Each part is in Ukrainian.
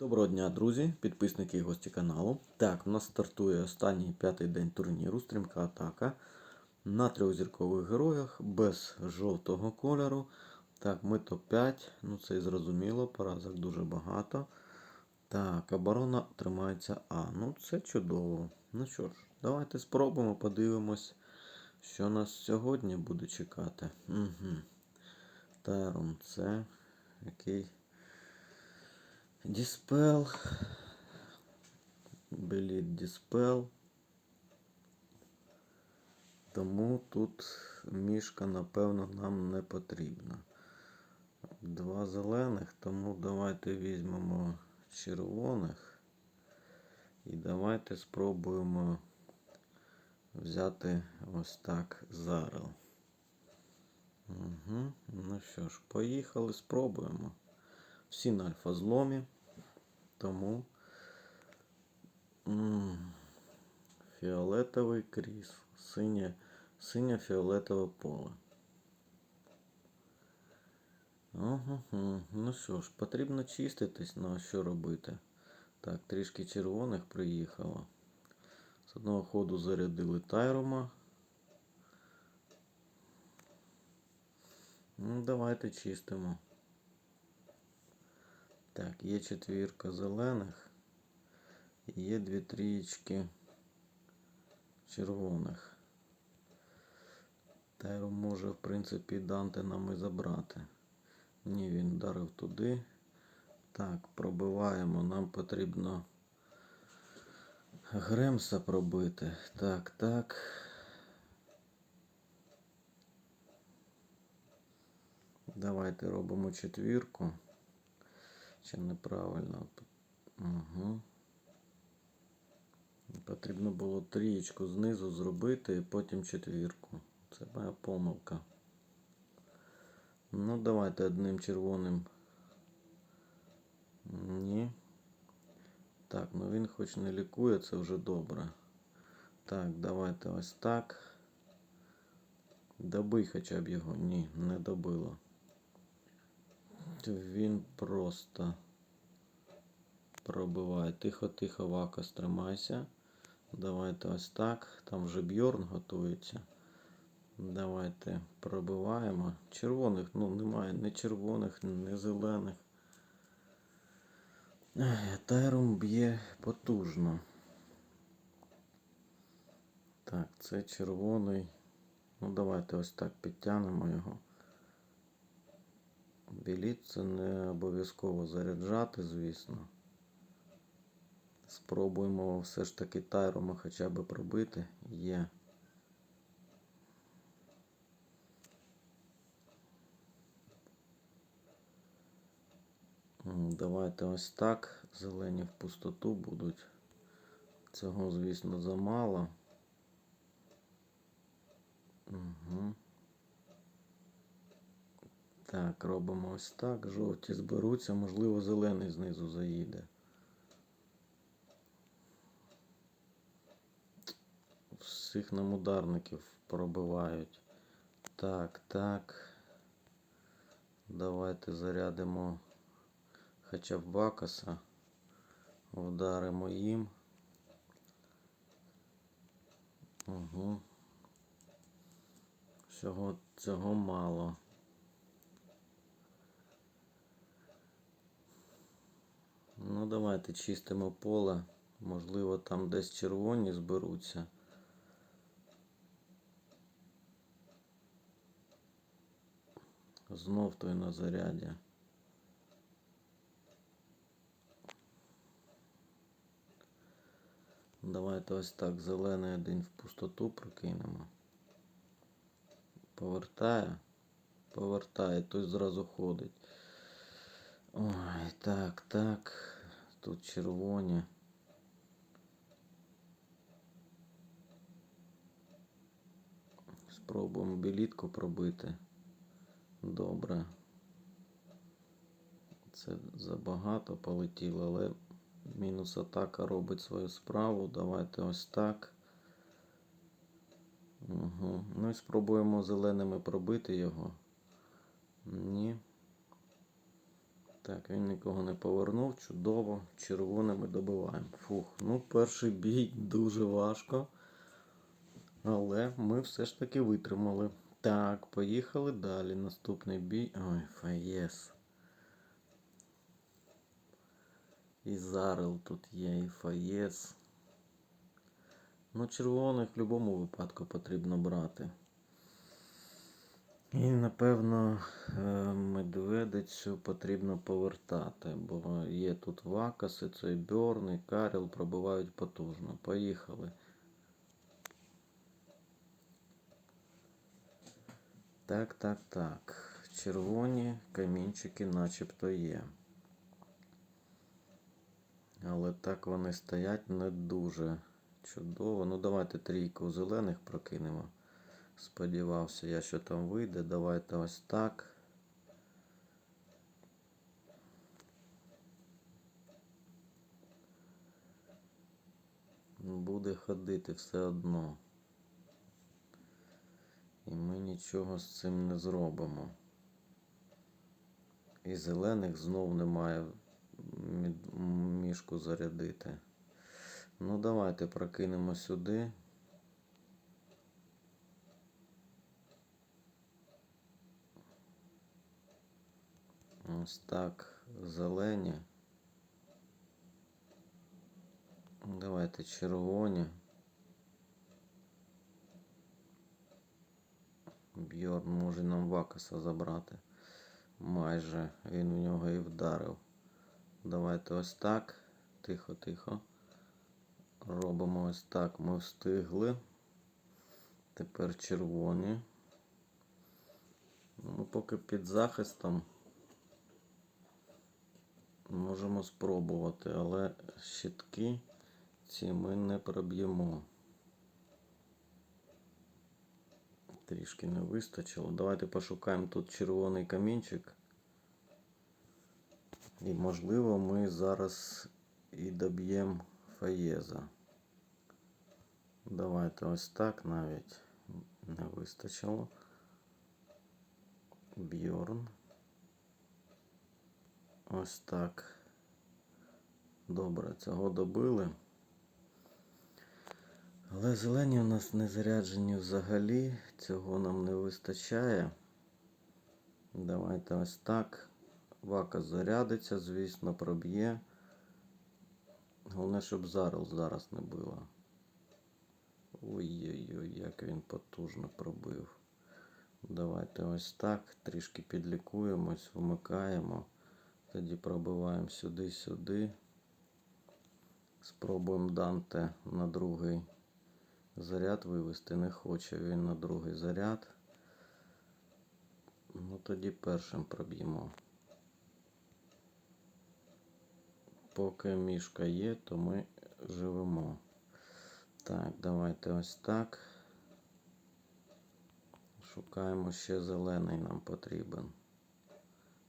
Доброго дня, друзі, підписники і гості каналу. Так, у нас стартує останній п'ятий день турніру, стрімка атака. На трьохзіркових героях без жовтого кольору. Так, ми топ-5, ну це і зрозуміло, поразок дуже багато. Так, оборона тримається А. Ну це чудово. Ну що ж, давайте спробуємо, подивимось, що нас сьогодні буде чекати. Угу. Терон це який. Dispel. Беліт Dispel. Тому тут мішка, напевно, нам не потрібна. Два зелених, тому давайте візьмемо червоних. І давайте спробуємо взяти ось так зарел. Угу. Ну що ж, поїхали, спробуємо. Всі на альфа-зломі. Тому фіолетовий кріс, синє, синє фіолетове поле. Ага, ну що ж, потрібно чиститись, ну а що робити? Так, трішки червоних приїхало. З одного ходу зарядили Тайрома. Ну, давайте чистимо. Так, є четвірка зелених. І є дві трієчки червоних. Тайро може, в принципі, Данте нам і забрати. Ні, він вдарив туди. Так, пробиваємо. Нам потрібно Гремса пробити. Так, так. Давайте робимо четвірку. Чи неправильно? Угу. Потрібно було трієчку знизу зробити і потім четвірку. Це моя помилка. Ну, давайте одним червоним. Ні. Так, ну він хоч не лікує, це вже добре. Так, давайте ось так. Добий хоча б його. Ні, не добило. Він просто пробиває. Тихо-тихо, Вакас, тримайся. Давайте ось так. Там вже Бьорн готується. Давайте пробиваємо. Червоних, ну, немає ні червоних, ні зелених. Тайрум б'є потужно. Так, це червоний. Ну, давайте ось так підтягнемо його. Біліт це не обов'язково заряджати, звісно. Спробуємо все ж таки тайрома хоча б пробити. Є. Давайте ось так. Зелені в пустоту будуть. Цього, звісно, замало. Угу. Так, робимо ось так. Жовті зберуться, можливо, зелений знизу заїде. Всіх нам ударників пробивають. Так, так. Давайте зарядимо хоча б Бакаса. Вдаримо їм. Угу. Всього цього мало. Ну, давайте чистимо поле. Можливо, там десь червоні зберуться. Знов той на заряді. Давайте ось так зелений один в пустоту прокинемо. Повертає. Повертає, той зразу ходить. Ой, так, так. Тут червоні. Спробуємо білітку пробити. Добре. Це забагато полетіло, але мінус атака робить свою справу. Давайте ось так. Угу. Ну і спробуємо зеленими пробити його. Ні. Так, він нікого не повернув. Чудово. Червоними добиваємо. Фух. Ну, перший бій дуже важко. Але ми все ж таки витримали. Так, поїхали далі. Наступний бій. Ой, Фаєс. І Зарел тут є, і Фаєс. Ну, червоних в будь-якому випадку потрібно брати. І, напевно, е, медведицю потрібно повертати, бо є тут вакаси, цей Бьорн і Каріл пробивають потужно. Поїхали. Так, так, так. Червоні камінчики начебто є. Але так вони стоять не дуже чудово. Ну, давайте трійку зелених прокинемо. Сподівався я, що там вийде. Давайте ось так. Буде ходити все одно. І ми нічого з цим не зробимо. І зелених знов немає мішку зарядити. Ну, давайте прокинемо сюди. Ось так, зелені. Давайте червоні. Бьорн може нам Вакаса забрати. Майже він в нього і вдарив. Давайте ось так. Тихо, тихо. Робимо ось так. Ми встигли. Тепер червоні. Ну, поки під захистом. Можемо спробувати, але щитки ці ми не проб'ємо. Трішки не вистачило. Давайте пошукаємо тут червоний камінчик. І можливо ми зараз і доб'ємо Фаєза. Давайте ось так навіть не вистачило. Бьорн. Ось так. Добре, цього добили. Але зелені у нас не заряджені взагалі. Цього нам не вистачає. Давайте ось так. Вака зарядиться, звісно, проб'є. Головне, щоб Зарл зараз не було. Ой-ой-ой, як він потужно пробив. Давайте ось так. Трішки підлікуємось, вмикаємо. Тоді пробиваємо сюди-сюди. Спробуємо Данте на другий заряд вивести. Не хоче він на другий заряд. Ну тоді першим проб'ємо. Поки мішка є, то ми живемо. Так, давайте ось так. Шукаємо ще зелений нам потрібен.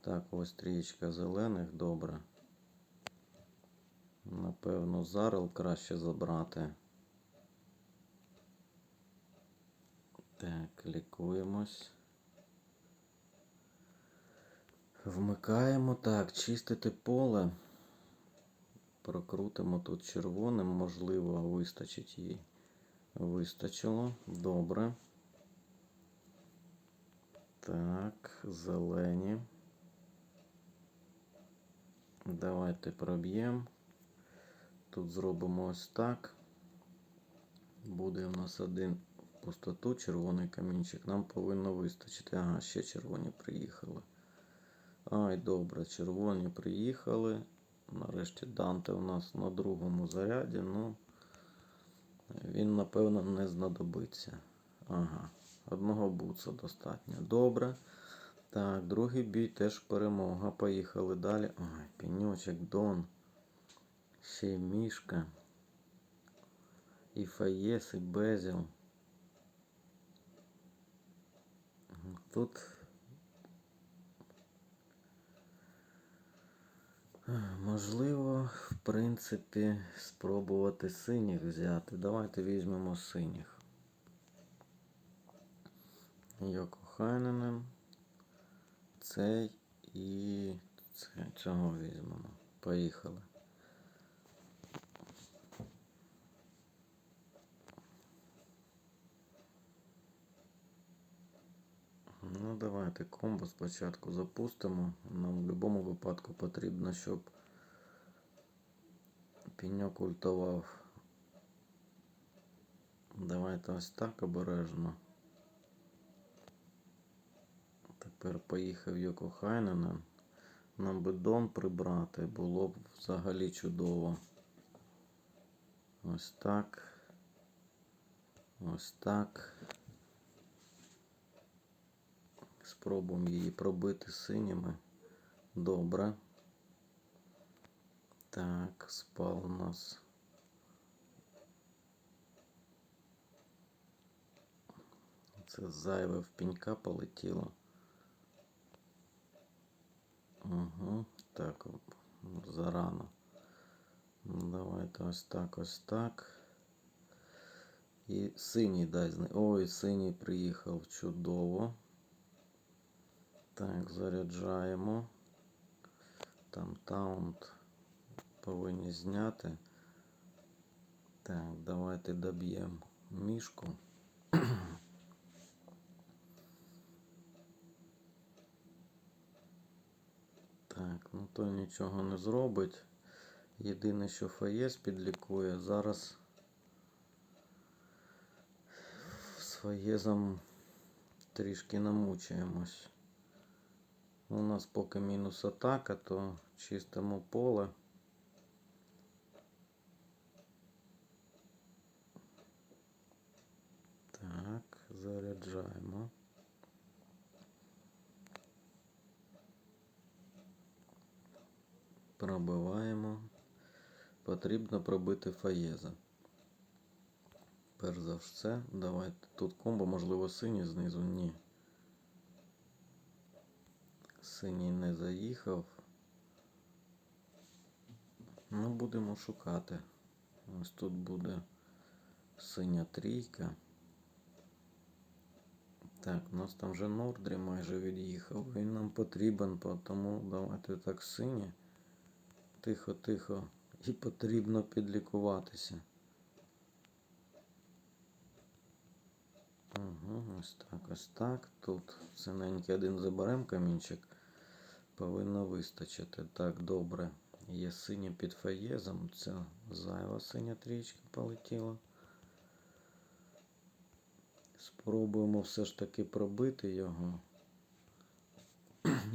Так, ось трієчка зелених, добре. Напевно, зарел краще забрати. Так, лікуємось. Вмикаємо. Так, чистити поле. Прокрутимо тут червоним, можливо, вистачить їй. Вистачило. Добре. Так, зелені. Давайте проб'ємо. Тут зробимо ось так. Буде у нас один пустоту, червоний камінчик. Нам повинно вистачити. Ага, ще червоні приїхали. Ай, добре, червоні приїхали. Нарешті Данте у нас на другому заряді. Ну, він, напевно, не знадобиться. Ага, одного буца достатньо. Добре. Так, другий бій теж перемога. Поїхали далі. Ой, пеньочок, Дон. Ще й мішка. І Фаєс, і Безіл. Тут можливо, в принципі, спробувати синіх взяти. Давайте візьмемо синіх. Йоко Хайненен. Цей і цього візьмемо. Поїхали. Ну, давайте комбо спочатку запустимо. Нам в будь-якому випадку потрібно, щоб піньок ультував. Давайте ось так обережно. Тепер поїхав Йоко Хайненен. Нам би Дон прибрати було б взагалі чудово. Ось так. Ось так. Спробуємо її пробити синіми. Добре. Так, спал у нас. Це зайве в пінька полетіло. Угу. Так, зарано. Давайте ось так, ось так. І синій дай. Ой, синій приїхав чудово. Так, заряджаємо. Там таунт повинні зняти. Так, давайте доб'ємо мішку. Так, ну то нічого не зробить. Єдине, що ФАЄС підлікує. Зараз з ФАЄзом трішки намучаємось. У нас поки мінус атака, то чистимо поле. Так, заряджаємо. Пробиваємо. Потрібно пробити фаєза. Перш за все, давайте. Тут комбо, можливо, синій знизу. Ні. Синій не заїхав. Ну, будемо шукати. Ось тут буде синя трійка. Так, у нас там вже Нордрі майже від'їхав. Він нам потрібен, тому давайте так синє. Тихо, тихо. І потрібно підлікуватися. Угу, ось так, ось так. Тут синенький один заберем камінчик. Повинно вистачити. Так, добре. Є синя під фаєзом. Це зайва синя трічка полетіла. Спробуємо все ж таки пробити його.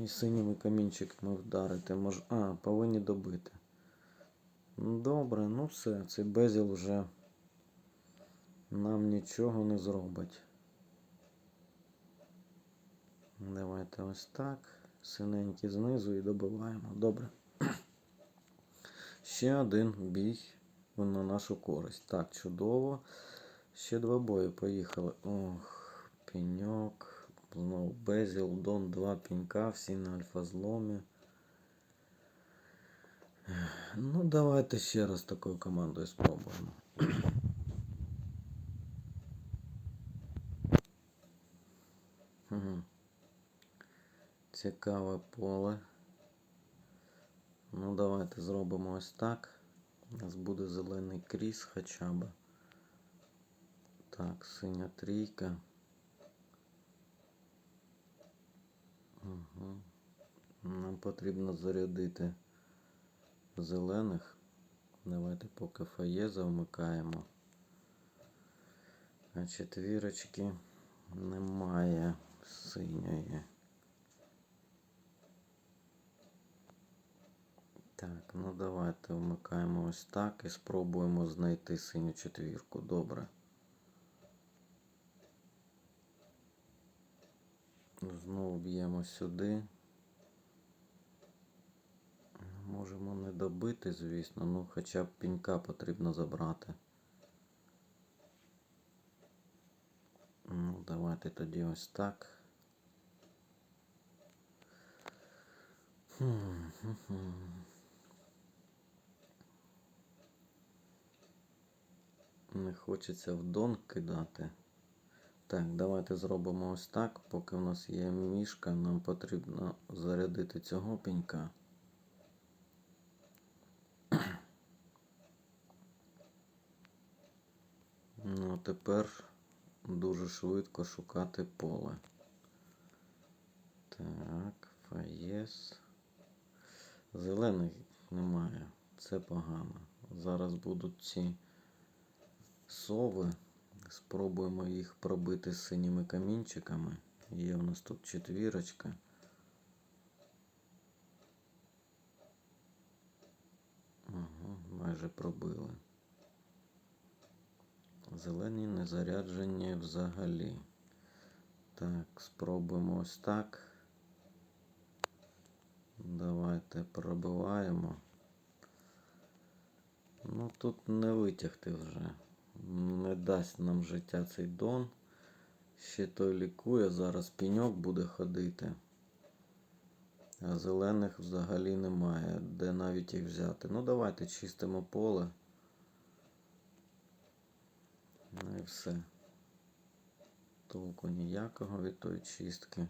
І синіми камінчиками вдарити. Мож... А, повинні добити. Ну, Добре, ну все, цей безіл вже нам нічого не зробить. Давайте ось так. Синенький знизу і добиваємо. Добре. Ще один бій на нашу користь. Так, чудово. Ще два бої поїхали. Ох, пеньок. Знову Безіл, Дон, два пінька, всі на альфа-зломі. Ну, давайте ще раз такою командою спробуємо. Угу. Цікаве поле. Ну, давайте зробимо ось так. У нас буде зелений кріс хоча б. Так, синя трійка. Угу. Нам потрібно зарядити зелених. Давайте поки фаєза вмикаємо. А четвірочки немає синьої. Так, ну давайте вмикаємо ось так і спробуємо знайти синю четвірку. Добре. Знову б'ємо сюди. Можемо не добити, звісно, ну хоча б пінька потрібно забрати. Ну, давайте тоді ось так. Не хочеться в дон кидати. Так, давайте зробимо ось так. Поки в нас є мішка, нам потрібно зарядити цього пінька. Ну, а тепер дуже швидко шукати поле. Так, фаєс. Зелених немає. Це погано. Зараз будуть ці сови. Спробуємо їх пробити синіми камінчиками. Є в нас тут четвірочка. Ага, майже пробили. Зелені не заряджені взагалі. Так, спробуємо ось так. Давайте пробиваємо. Ну тут не витягти вже. Не дасть нам життя цей дон. Ще той лікує, зараз піньок буде ходити. А зелених взагалі немає, де навіть їх взяти. Ну давайте чистимо поле. Ну і все. Толку ніякого від тої чистки.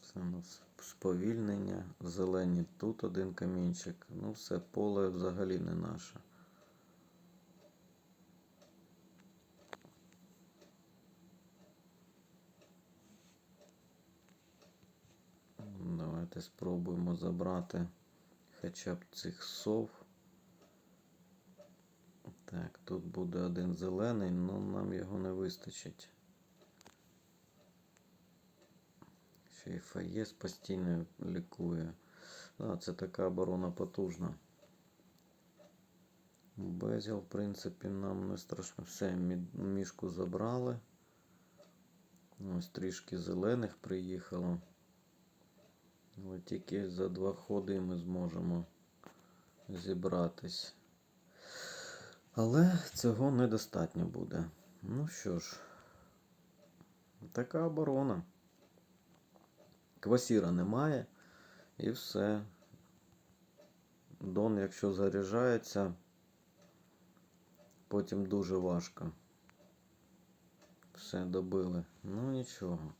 Це у нас сповільнення. Зелені тут один камінчик. Ну все, поле взагалі не наше. Давайте спробуємо забрати хоча б цих сов. Так, тут буде один зелений, але нам його не вистачить. Ще й фаєс постійно лікує. А, це така оборона потужна. Безіл, в принципі, нам не страшно. Все, мішку забрали. Ось трішки зелених приїхало. Але тільки за два ходи ми зможемо зібратись. Але цього недостатньо буде. Ну що ж, така оборона. Квасіра немає і все. Дон, якщо заряджається, потім дуже важко. Все добили. Ну нічого.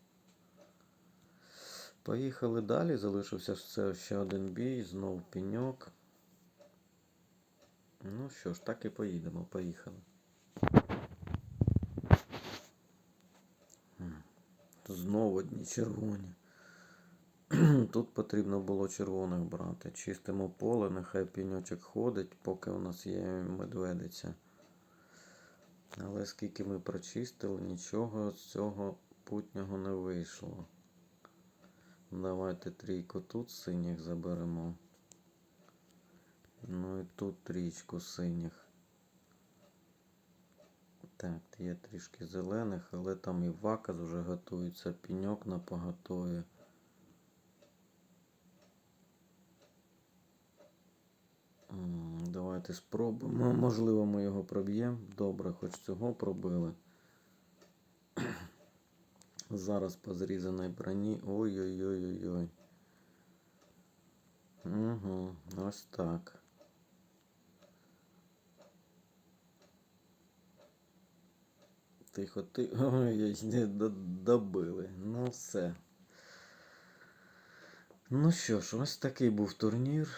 Поїхали далі. Залишився все ще один бій, знов піньок. Ну що ж, так і поїдемо. Поїхали. Знову одні червоні. Тут потрібно було червоних брати. Чистимо поле, нехай піньочок ходить, поки у нас є медведиця. Але скільки ми прочистили, нічого з цього путнього не вийшло. Давайте трійку тут синіх заберемо. Ну і тут трічку синіх. Так, є трішки зелених, але там і вакас вже готується, піньок на. Давайте спробуємо. Можливо, ми його проб'ємо. Добре, хоч цього пробили. Зараз по зрізаній броні. Ой-ой-ой-ой-ой. Угу, ось так. Тихо, тихо. Ой, не добили. Ну все. Ну що ж, ось такий був турнір.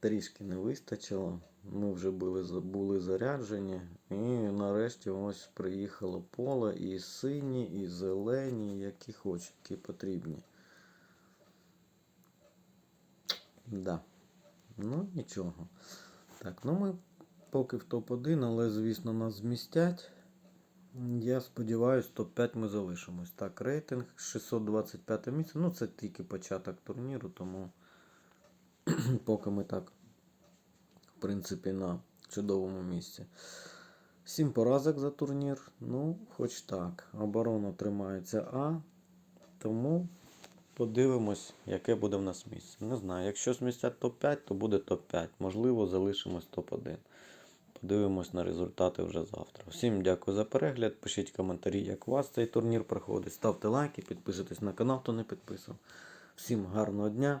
Трішки не вистачило. Ми вже були, були заряджені. І нарешті ось приїхало поле і сині, і зелені, які хочуть, які потрібні. Да. Ну, нічого. Так, ну ми поки в топ-1, але, звісно, нас змістять. Я сподіваюся, топ-5 ми залишимось. Так, рейтинг 625 місце. Ну, це тільки початок турніру, тому поки ми так, в принципі, на чудовому місці. Сім поразок за турнір. Ну, хоч так. Оборона тримається А. Тому подивимось, яке буде в нас місце. Не знаю. Якщо змістять топ-5, то буде топ-5. Можливо, залишимось топ-1. Подивимось на результати вже завтра. Всім дякую за перегляд. Пишіть коментарі, як у вас цей турнір проходить. Ставте лайки, підписуйтесь на канал, хто не підписав. Всім гарного дня.